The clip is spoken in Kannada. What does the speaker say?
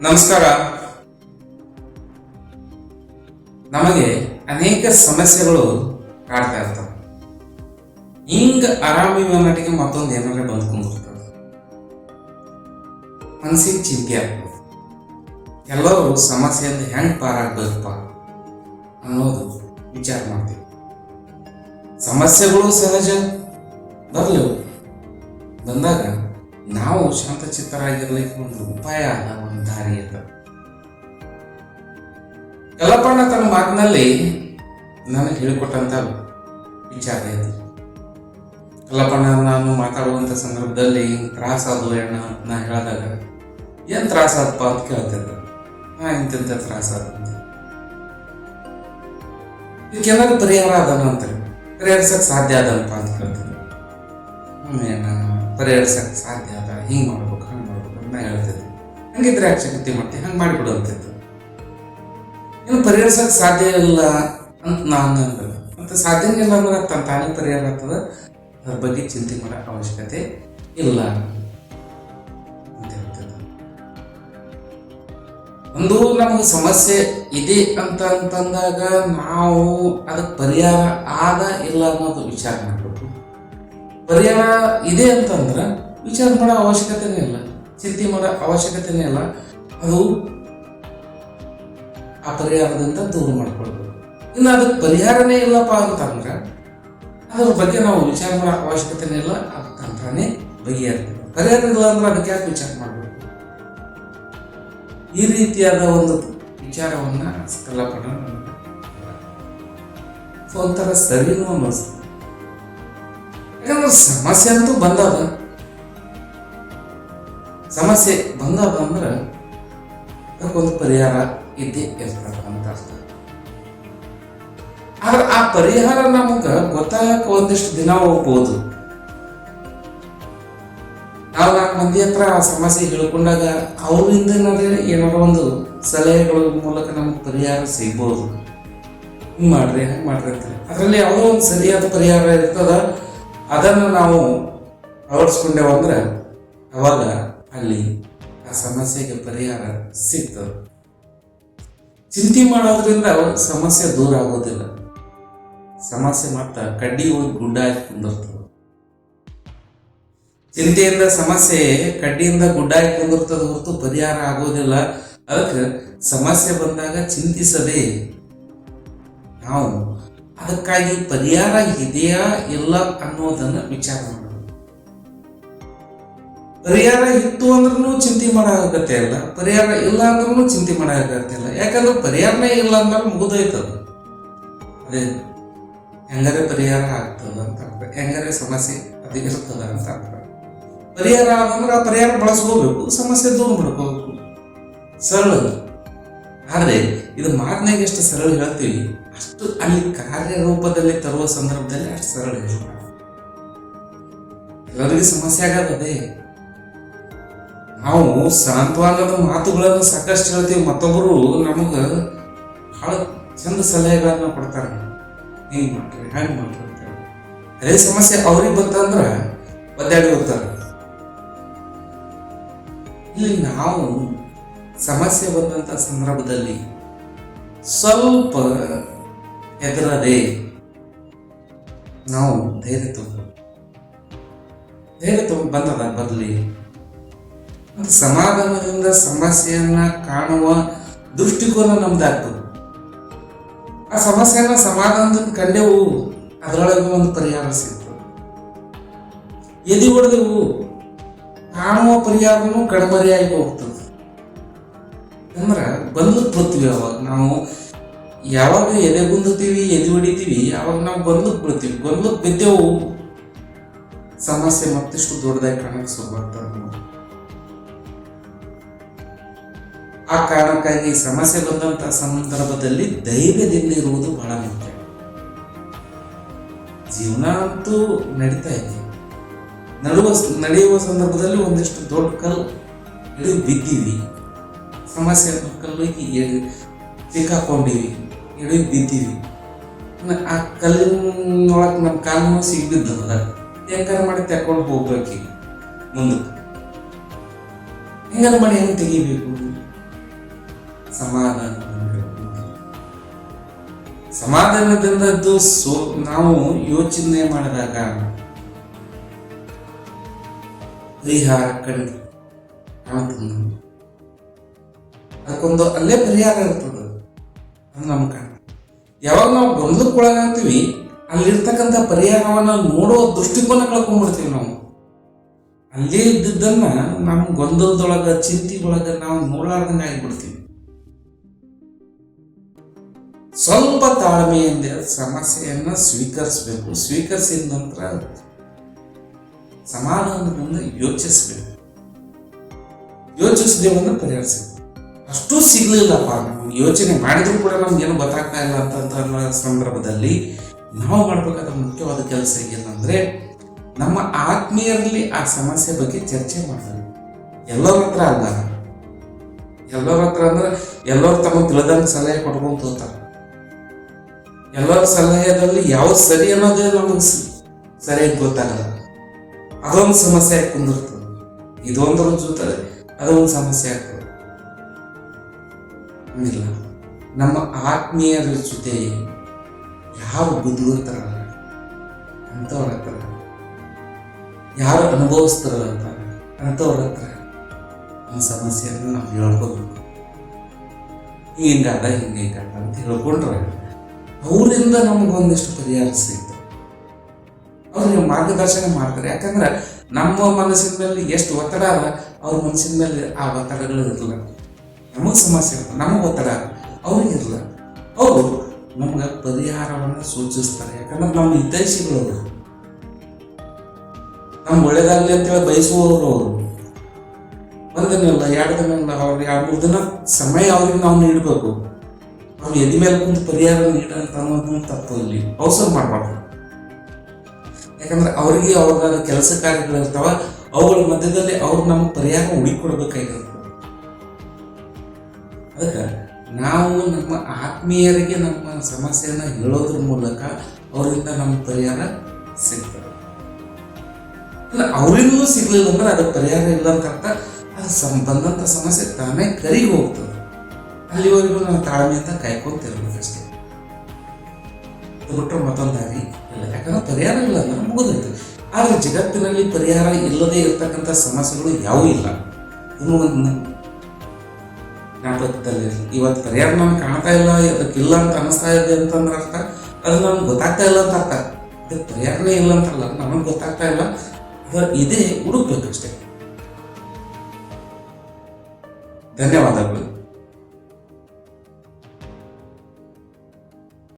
ನಮಸ್ಕಾರ. ನಮಗೆ ಅನೇಕ ಸಮಸ್ಯೆಗಳು ಕಾಡ್ತಾ ಇರ್ತವೆ. ಹಿಂಗ ಆರಾಮಿವ ಮಟ್ಟಿಗೆ ಮತ್ತೊಂದು ಏನಾರ ಬಂದು ಕುಂದಿರ್ತದೆ ಮನಸ್ಸಿಗೆ ಚಿಂತೆ ಆಗ್ತದೆ ಎಲ್ಲರೂ ಸಮಸ್ಯೆಯಿಂದ ಹೆಂಗ್ ಪಾರಾಗ್ಬೇಕಪ್ಪ ಅನ್ನೋದು ವಿಚಾರ ಮಾಡ್ತೀವಿ. ಸಮಸ್ಯೆಗಳು ಸಹಜ ಬರಲು ಬಂದಾಗ ನಾವು ಶಾಂತಚಿತ್ತರಾಗಿರ್ಲಿಕ್ಕೆ ಒಂದು ಉಪಾಯ ಅದ ಒಂದು ದಾರಿ ಅದ. ಕೆಲಪಣ್ಣ ತನ್ನ ಮಾತಿನಲ್ಲಿ ನನಗೆ ಹೇಳಿಕೊಟ್ಟಂತ ವಿಚಾರ ಇದು. ಕಲ್ಲಪ್ಪಣ್ಣ ನಾನು ಮಾತಾಡುವಂತ ಸಂದರ್ಭದಲ್ಲಿ ತ್ರಾಸ ಅದು ಅಣ್ಣ, ನಾ ಹೇಳಿದಾಗ, ಏನ್ ತ್ರಾಸ ಆದಪ್ಪ ಅಂತ ಕೇಳ್ತಿದ್ದ ಹಾ, ಇಂತಿಂತ ತ್ರಾಸ ಆದ ಇದಕ್ಕೆಲ್ಲಾದ್ರೂ ಪರಿಹಾರ ಅದನ್ನ ಅಂತಾರೆ ಪರಿಹರಿಸಕ್ ಸಾಧ್ಯ ಅದನಪ್ಪ ಅಂತ ಕೇಳ್ತಿದ್ದ ಆಮೇಲೆ ಪರಿಹರಿಸಕ್ ಸಾಧ್ಯ ಹಿಂಗ್ ಮಾಡ್ಬೇಕು, ಹಂಗೆ ಮಾಡ್ಬೇಕು ಅಂತ ನಾ ಹೇಳ್ತಿದ್ದೆ ಹಂಗಿದ್ರೆ ಯಾಕೆ ಶಕ್ತಿ ಮಾಡ್ತಿ? ಹಂಗೆ ಮಾಡಿಬಿಡು ಅಂತಿತ್ತು ಇನ್ನು ಪರಿಹರಿಸೋಕೆ ಸಾಧ್ಯ ಇಲ್ಲ ಅಂತ ನಾನು ಅಂದ್ರೆ ಮತ್ತು ಸಾಧ್ಯನೇ ಇಲ್ಲ ಅಂದ್ರೆ ತನ್ನ ತಾನೇ ಪರಿಹಾರ ಆಗ್ತದೆ. ಅದ್ರ ಬಗ್ಗೆ ಚಿಂತೆ ಮಾಡೋ ಅವಶ್ಯಕತೆ ಇಲ್ಲ ಅಂತ ಒಂದು ನಮಗೆ ಸಮಸ್ಯೆ ಇದೆ ಅಂತ ಅಂತಂದಾಗ ನಾವು ಅದಕ್ಕೆ ಪರಿಹಾರ ಆದ ಇಲ್ಲ ಅನ್ನೋದು ವಿಚಾರ ಮಾಡಬೇಕು ಪರಿಹಾರ ಇದೆ ಅಂತಂದ್ರೆ ವಿಚಾರ ಮಾಡೋ ಅವಶ್ಯಕತೆನೇ ಇಲ್ಲ. ಚಿಂತೆ ಮಾಡೋ ಅವಶ್ಯಕತೆನೇ ಇಲ್ಲ. ಅದು ಆ ಪರಿಹಾರದಿಂದ ದೂರ ಮಾಡ್ಕೊಳ್ಬೇಕು ಇನ್ನು ಅದಕ್ಕೆ ಪರಿಹಾರನೇ ಇಲ್ಲಪ್ಪ ಅಂತಂದ್ರೆ, ಅದ್ರ ಬಗ್ಗೆ ನಾವು ವಿಚಾರ ಮಾಡೋ ಅವಶ್ಯಕತೆನೇ ಇಲ್ಲ. ಆ ತಂತ್ರನೇ ಬಗೆಹರ್ತದೆ. ಪರಿಹಾರ ಇಲ್ಲ ಅಂದ್ರೆ ಅದಕ್ಕೆ ಯಾಕೆ ವಿಚಾರ ಮಾಡಬೇಕು ಈ ರೀತಿಯಾದ ಒಂದು ವಿಚಾರವನ್ನ ಸೊ ಒಂಥರ ಸರಿನೂ ಅನ್ನಿಸ್ತು ಯಾಕಂದ್ರೆ ಸಮಸ್ಯೆ ಅಂತೂ ಬಂದದ. ಸಮಸ್ಯೆ ಬಂದಾಗ ಅಂದ್ರೆ ಅದಕ್ಕೊಂದು ಪರಿಹಾರ ಇದ್ದೇ ಇರ್ತದ ಅಂತ ಅರ್ಥ. ಆದ್ರೆ ಆ ಪರಿಹಾರ ನಮಗ ಗೊತ್ತಾಗಕ್ಕೆ ಒಂದಿಷ್ಟು ದಿನ ಹೋಗ್ಬೋದು. ನಾವು ನಾಲ್ಕು ಮಂದಿ ಹತ್ರ ಆ ಸಮಸ್ಯೆ ಹೇಳ್ಕೊಂಡಾಗ ಅವರಿಂದ ಏನಾರ ಒಂದು ಸಲಹೆಗಳ ಮೂಲಕ ನಮಗೆ ಪರಿಹಾರ ಸಿಗ್ಬೋದು. ಹಿಂಗ್ ಮಾಡ್ರಿ, ಹಂಗೆ ಮಾಡ್ರಿ ಅದರಲ್ಲಿ ಯಾವುದೋ ಒಂದು ಸರಿಯಾದ ಪರಿಹಾರ ಇರ್ತದ, ಅದನ್ನು ನಾವು ಅಳವಡಿಸ್ಕೊಂಡೇವಂದ್ರೆ ಅವಾಗ ಅಲ್ಲಿ ಆ ಸಮಸ್ಯೆಗೆ ಪರಿಹಾರ ಸಿಗ್ತದೆ ಚಿಂತೆ ಮಾಡೋದ್ರಿಂದ ಸಮಸ್ಯೆ ದೂರ ಆಗೋದಿಲ್ಲ. ಸಮಸ್ಯೆ ಮಾತ್ರ ಕಡ್ಡಿ ಹೋಗಿ ಗುಡ್ಡ ಆಗಿ ಕುಂದಿರ್ತದೆ ಚಿಂತೆಯಿಂದ ಸಮಸ್ಯೆ ಕಡ್ಡಿಯಿಂದ ಗುಡ್ಡ ಕುಂದಿರ್ತದೆ ಹೊರತು ಪರಿಹಾರ ಆಗೋದಿಲ್ಲ. ಅದಕ್ಕೆ ಸಮಸ್ಯೆ ಬಂದಾಗ ಚಿಂತಿಸದೆ ನಾವು ಅದಕ್ಕಾಗಿ ಪರಿಹಾರ ಇದೆಯಾ ಇಲ್ಲ ಅನ್ನೋದನ್ನ ವಿಚಾರ ಮಾಡಬೇಕು ಪರಿಹಾರ ಇತ್ತು ಅಂದ್ರೂ ಚಿಂತೆ ಮಾಡೋ ಅಗತ್ಯ ಇಲ್ಲ. ಪರಿಹಾರ ಇಲ್ಲ ಅಂದ್ರೂ ಚಿಂತೆ ಮಾಡೋ ಅಗತ್ಯ ಇಲ್ಲ. ಯಾಕಂದ್ರೆ ಪರಿಹಾರನೇ ಇಲ್ಲ ಅಂದ್ರೆ ಮುಗಿದೋಯ್ತದ ಅದೇ. ಹೆಂಗಾರೆ ಪರಿಹಾರ ಆಗ್ತದ ಅಂತ ಹೆಂಗಾರೆ ಸಮಸ್ಯೆ ಅದು ಇರ್ತದ ಅಂತ ಪರಿಹಾರ ಆದಂದ್ರೆ ಆ ಪರಿಹಾರ ಬಳಸ್ಕೋಬೇಕು, ಸಮಸ್ಯೆ ದೂರ ಮಾಡ್ಕೋಬೇಕು. ಸರಳ ಆದರೆ ಇದು ಮಾತನಾಗ ಎಷ್ಟು ಸರಳ ಹೇಳ್ತೀವಿ. ಅಷ್ಟು ಅಲ್ಲಿ ಕಾರ್ಯರೂಪದಲ್ಲಿ ತರುವ ಸಂದರ್ಭದಲ್ಲಿ ಅಷ್ಟು ಸರಳ ಹೇಳ ಎಲ್ಲರಿಗೂ ಸಮಸ್ಯೆ ಆಗದೇ ನಾವು ಸಾಂತ್ವನದ ಮಾತುಗಳನ್ನು ಸಾಕಷ್ಟು ಹೇಳ್ತೀವಿ. ಮತ್ತೊಬ್ಬರು ನಮಗೆ ಬಹಳ ಚಂದ ಸಲಹೆಗಳನ್ನು ಕೊಡ್ತಾರೆ. ಹಿಂಗೆ ಮಾಡ್ರಿ ಹ್ಯಾಂಗೆ ಮಾಡ್ರಿ ಅದೇ ಸಮಸ್ಯೆ ಅವ್ರಿಗೆ ಬಂತಂದ್ರೆ ಒದ್ದಾಡಿ ಹೋಗ್ತಾರೆ. ಇಲ್ಲಿ ನಾವು ಸಮಸ್ಯೆ ಬಂದಂಥ ಸಂದರ್ಭದಲ್ಲಿ ಸ್ವಲ್ಪ ಹೆದರದೆ ನಾವು ಧೈರ್ಯ ತಗೋ. ಧೈರ್ಯ ತಗೊಂಡು ಬಂದದ ಬರಲಿ ಸಮಾಧಾನದಿಂದ ಸಮಸ್ಯೆಯನ್ನ ಕಾಣುವ ದೃಷ್ಟಿಕೋನ ನಮ್ದಾಗ್ತದೆ. ಆ ಸಮಸ್ಯೆಯನ್ನ ಸಮಾಧಾನದಿಂದ ಕಂಡೆವು, ಅದರೊಳಗೆ ಒಂದು ಪರಿಹಾರ ಸಿಗ್ತದೆ. ಎದಿ ಹೊಡೆದೆವು, ಕಾಣುವ ಪರಿಹಾರನೂ ಕಡಿಮರೆಯಾಗಿ ಹೋಗ್ತದೆ. ಅಂದ್ರೆ ಬಂದು ಬರ್ತೀವಿ ಅವಾಗ ನಾವು. ಯಾವಾಗ ಎದೆ ಗುಂದುತ್ತೀವಿ, ಎದೆ ಹೊಡಿತೀವಿ, ಅವಾಗ ನಾವು ಬಂದು ಬಿಡ್ತೀವಿ ಬಂದು ಬಿದ್ದೆವು. ಸಮಸ್ಯೆ ಮತ್ತಿಷ್ಟು ದೊಡ್ಡದಾಗಿ ಕಾಣಕ್ಕೆ ಶುರುವಾಗ್ತದೆ ನಮಗೆ. ಆ ಕಾರಣಕ್ಕಾಗಿ ಸಮಸ್ಯೆ ಬಂದಂತಹ ಸಂದರ್ಭದಲ್ಲಿ ಧೈರ್ಯದಿಂದ ಇರುವುದು ಬಹಳ ಮುಖ್ಯ. ಜೀವನ ಅಂತೂ ನಡೀತಾ ಇದೆ. ನಡುವ ನಡೆಯುವ ಸಂದರ್ಭದಲ್ಲಿ ಒಂದಿಷ್ಟು ದೊಡ್ಡ ಕಲ್ಲು ಹಿಡಿದು ಬಿದ್ದೀವಿ. ಸಮಸ್ಯೆ ಕಲ್ಲು ಕಲ್ಲಿಗೆ ಸಿಕ್ಕಾಕೊಂಡಿವಿ, ಹಿಡಿದು ಬಿದ್ದೀವಿ. ಆ ಕಲ್ಲಿನೊಳಗೆ ನಮ್ಮ ಕಾಲು ಸಿಗ್ಬಿದ್ದದ ಹೆಂಗಾರ ಮಾಡಿ ತಕೊಂಡು ಹೋಗ್ಬೇಕು ಮುಂದಕ್ಕೆ. ಹೆಂಗಾರ ಮಾಡಿ ಹೆಂಗೆ ತೆಗಿಬೇಕು? ಸಮಾಧಾನ ಸಮಾಧಾನದಿಂದದ್ದು ಸೋ ನಾವು ಯೋಚನೆ ಮಾಡಿದಾಗ ಪರಿಹಾರ ಕಂಡು. ಅದಕ್ಕೊಂದು ಅಲ್ಲೇ ಪರಿಹಾರ ಇರ್ತದೆ. ನಮ್ಮ ಕಾರಣ ಯಾವಾಗ ನಾವು ಗೊಂದಲಕ್ಕೊಳಗಾಗ್ತೀವಿ ಅಲ್ಲಿರ್ತಕ್ಕಂಥ ಪರಿಹಾರವನ್ನ ನೋಡೋ ದೃಷ್ಟಿಕೋನ ಕಳ್ಕೊಂಡ್ಬಿಡ್ತೀವಿ ನಾವು. ಅಲ್ಲೇ ಇದ್ದಿದ್ದನ್ನ ನಮ್ಮ ಗೊಂದಲದೊಳಗ ಚಿಂತೆ ಒಳಗ ನಾವು ನೋಡಲಾರ್ದಂಗೆ ಆಗಿಬಿಡ್ತೀವಿ. ಸ್ವಲ್ಪ ತಾಳ್ಮೆಯಿಂದ ಸಮಸ್ಯೆಯನ್ನ ಸ್ವೀಕರಿಸಬೇಕು. ಸ್ವೀಕರಿಸಿದ ನಂತರ ಸಮಾಧಾನದಿಂದ ಯೋಚಿಸಬೇಕು. ಯೋಚಿಸದೇವನ್ನು ಪರಿಹರಿಸಬೇಕು. ಅಷ್ಟು ಸಿಗ್ಲಿಲ್ಲಪ್ಪ. ನಾವು ಯೋಚನೆ ಮಾಡಿದ್ರು ಕೂಡ ನಮ್ಗೇನು ಗೊತ್ತಾಗ್ತಾ ಇಲ್ಲ ಅಂತ ಸಂದರ್ಭದಲ್ಲಿ ನಾವು ಮಾಡಬೇಕಾದ ಮುಖ್ಯವಾದ ಕೆಲಸ ಏನಂದ್ರೆ ನಮ್ಮ ಆತ್ಮೀಯರಲ್ಲಿ ಆ ಸಮಸ್ಯೆ ಬಗ್ಗೆ ಚರ್ಚೆ ಮಾಡಬೇಕು ಎಲ್ಲರ ಹತ್ರ ಅಲ್ಲ. ಎಲ್ಲರ ಹತ್ರ ಅಂದ್ರೆ ಎಲ್ಲರೂ ತಮ್ಮ ತಿಳಿದಂಗೆ ಸಲಹೆ ಕೊಡ್ಕೊಂತ ಹೋಗ್ತಾರೆ. ಎಲ್ಲರ ಸಲಹೆಯಲ್ಲಿ ಯಾವ್ದು ಸರಿ ಅನ್ನೋದೇ ನಮಗೆ ಸರಿಯಾಗಿ ಗೊತ್ತಾಗಲ್ಲ. ಅದೊಂದು ಸಮಸ್ಯೆ ಆಗಿ ಕುಂದಿರ್ತದೆ ಇದೊಂದರ ಜೊತೆ ಅದೊಂದು ಸಮಸ್ಯೆ ಆಗ್ತದೆ. ನಮ್ಮ ಆತ್ಮೀಯರ ಜೊತೆ ಯಾವ ಬುದ್ಧಿವಂತರಲ್ಲ. ಅಂಥವ್ರ ಹತ್ರ. ಯಾರು ಅನುಭವಿಸ್ತಾರಲ್ಲ ಅಂಥವ್ರ ಹತ್ರ ಒಂದು ಸಮಸ್ಯೆಯನ್ನು ನಾವು ಹೇಳ್ಕೋಬೇಕು. ಹಿಂಗಾದ, ಹಿಂಗೆ ಅಂತ ಹೇಳ್ಕೊಂಡ್ರೆ ಅವರಿಂದ ನಮಗೊಂದಿಷ್ಟು ಪರಿಹಾರ ಸಿಗ್ತದೆ. ಅವ್ರಿಗೆ ಮಾರ್ಗದರ್ಶನ ಮಾಡ್ತಾರೆ. ಯಾಕಂದ್ರೆ ನಮ್ಮ ಮನಸ್ಸಿನ ಮೇಲೆ ಎಷ್ಟು ಒತ್ತಡ ಅದ, ಅವ್ರ ಮನಸ್ಸಿನ ಮೇಲೆ ಆ ಒತ್ತಡಗಳು ಇರಲ್ಲ ನಮಗೆ ಸಮಸ್ಯೆ ಇರಲ್ಲ ನಮಗೆ ಒತ್ತಡ ಅವ್ರಿಗೆ ಇರಲ್ಲ ಅವರು ನಮ್ಗೆ ಪರಿಹಾರವನ್ನು ಸೂಚಿಸ್ತಾರೆ. ಯಾಕಂದ್ರೆ ನಮ್ಮ ಹಿತೈಷಿಗಳು ಅವರು. ನಮ್ಗೆ ಒಳ್ಳೇದಾಗಲಿ ಅಂತೇಳಿ ಬಯಸುವವರು ಅವರು. ಒಂದನ್ನೆಲ್ಲ ಎರಡು ದಿನ ಅವ್ರಿಗೆ ಎರಡು ಮೂರು ದಿನ ಸಮಯ ಅವ್ರಿಗೆ ನಾವು ನೀಡಬೇಕು. ಅವ್ರು ಎದೆ ಮೇಲೆ ಕುಂತು ಪರಿಹಾರ ನೀಡಂತ ಅನ್ನೋದು ತಪ್ಪು ಇಲ್ಲಿ ಅವಸರ ಮಾಡಬಾರ್ದು. ಯಾಕಂದ್ರೆ ಅವರಿಗೆ ಅವ್ರ ಕೆಲಸ ಕಾರ್ಯಗಳಿರ್ತಾವ ಅವುಗಳ ಮಧ್ಯದಲ್ಲಿ ಅವ್ರು ನಮ್ಗೆ ಪರಿಹಾರ ಹುಡುಕೊಡ್ಬೇಕಾಗಿರುತ್ತೆ. ಅದಕ್ಕೆ ನಾವು ನಮ್ಮ ಆತ್ಮೀಯರಿಗೆ ನಮ್ಮ ಸಮಸ್ಯೆಯನ್ನು ಹೇಳೋದ್ರ ಮೂಲಕ ಅವರಿಂದ ನಮ್ಮ ಪರಿಹಾರ ಸಿಗ್ತದೆ. ಅವರಿಂದಲೂ ಸಿಗ್ಲಿಲ್ಲ ಅಂದ್ರೆ ಅದಕ್ಕೆ ಪರಿಹಾರ ಇಲ್ಲ ಅಂತ ಅರ್ಥ. ಅದು ಬಂದಂಥ ಸಮಸ್ಯೆ ತಾನೇ ಕರಿಗೆ ಹೋಗ್ತದೆ ಅಲ್ಲಿವರೆಗೂ ನಾವು ಅಂತ ಕಾಯ್ಕೊಂತಿರ್ಬೇಕಷ್ಟೇ ಅದು ಬಿಟ್ಟರೆ ಮತ್ತೊಂದಾಗಿ ಇಲ್ಲ. ಯಾಕಂದ್ರೆ ಪರಿಹಾರ ಇಲ್ಲ ಅಂದ್ರೆ ಮುಗಿದೈತೆ ಆದರೆ ಜಗತ್ತಿನಲ್ಲಿ ಪರಿಹಾರ ಇಲ್ಲದೆ ಇರತಕ್ಕಂಥ ಸಮಸ್ಯೆಗಳು ಯಾವೂ ಇಲ್ಲ. ಇನ್ನು ಒಂದು ಜ್ಞಾಪಕದಲ್ಲಿ ಇವತ್ತು ಪರಿಹಾರ ನಾನು ಕಾಣ್ತಾ ಇಲ್ಲ ಅದಕ್ಕೆ ಇಲ್ಲ ಅಂತ ಅನಿಸ್ತಾ ಇದೆ ಅಂತಂದ್ರೆ ಅರ್ಥ. ಅದು ನಮ್ಗೆ ಗೊತ್ತಾಗ್ತಾ ಇಲ್ಲ ಅಂತ ಅರ್ಥ. ಅದಕ್ಕೆ ಪರಿಹಾರನೇ ಇಲ್ಲ ಅಂತಲ್ಲ ನಮಗೆ ಗೊತ್ತಾಗ್ತಾ ಇಲ್ಲ. ಅದು ಇದೇ ಹುಡುಕ್ಬೇಕಷ್ಟೇ ಧನ್ಯವಾದಗಳು.